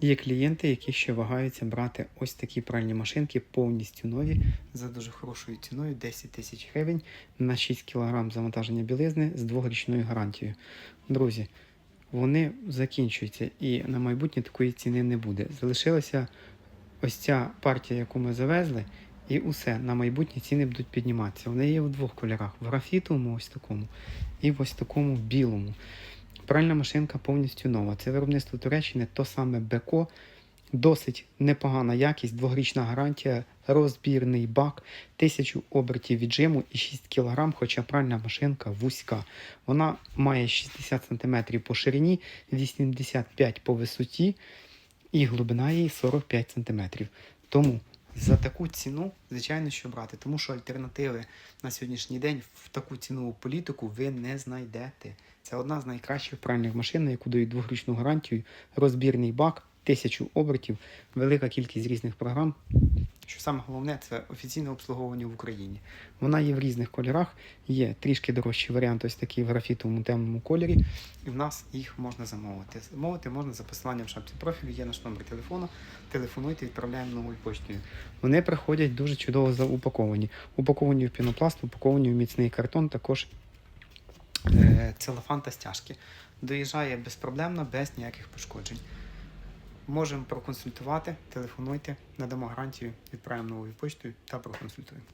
Є клієнти, які ще вагаються брати ось такі пральні машинки повністю нові за дуже хорошою ціною 10 тисяч гривень на 6 кг завантаження білизни з дворічною гарантією. Друзі, вони закінчуються і на майбутнє такої ціни не буде. Залишилася ось ця партія, яку ми завезли, і усе. На майбутнє ціни будуть підніматися. Вони є в двох кольорах: в графітовому, ось такому, і в ось такому білому. Пральна машинка повністю нова. Це виробництво Туреччини, то саме Беко. Досить непогана якість, дворічна гарантія, розбірний бак, 1000 обертів віджиму і 6 кг, хоча пральна машинка вузька. Вона має 60 см по ширині, 85 по висоті і глибина її 45 см. Тому за таку ціну, звичайно, що брати, тому що альтернативи на сьогоднішній день в таку цінову політику ви не знайдете. Це одна з найкращих пральних машин, на яку дають двохрічну гарантію, розбірний бак, тисячу обертів, велика кількість різних програм. Що саме головне, це офіційне обслуговування в Україні. Вона є в різних кольорах, є трішки дорожчий варіант, ось такий в графітовому темному кольорі, і в нас їх можна замовити. Замовити можна за посиланням в шапці профілю, є наш номер телефону. Телефонуйте, відправляємо новою поштою. Вони приходять дуже чудово заупаковані. Упаковані в пінопласт, упаковані в міцний картон, також е, целофан та стяжки. Доїжджає безпроблемно, без ніяких пошкоджень. Можемо проконсультувати, телефонуйте, надамо гарантію, відправимо новою поштою та проконсультуємо.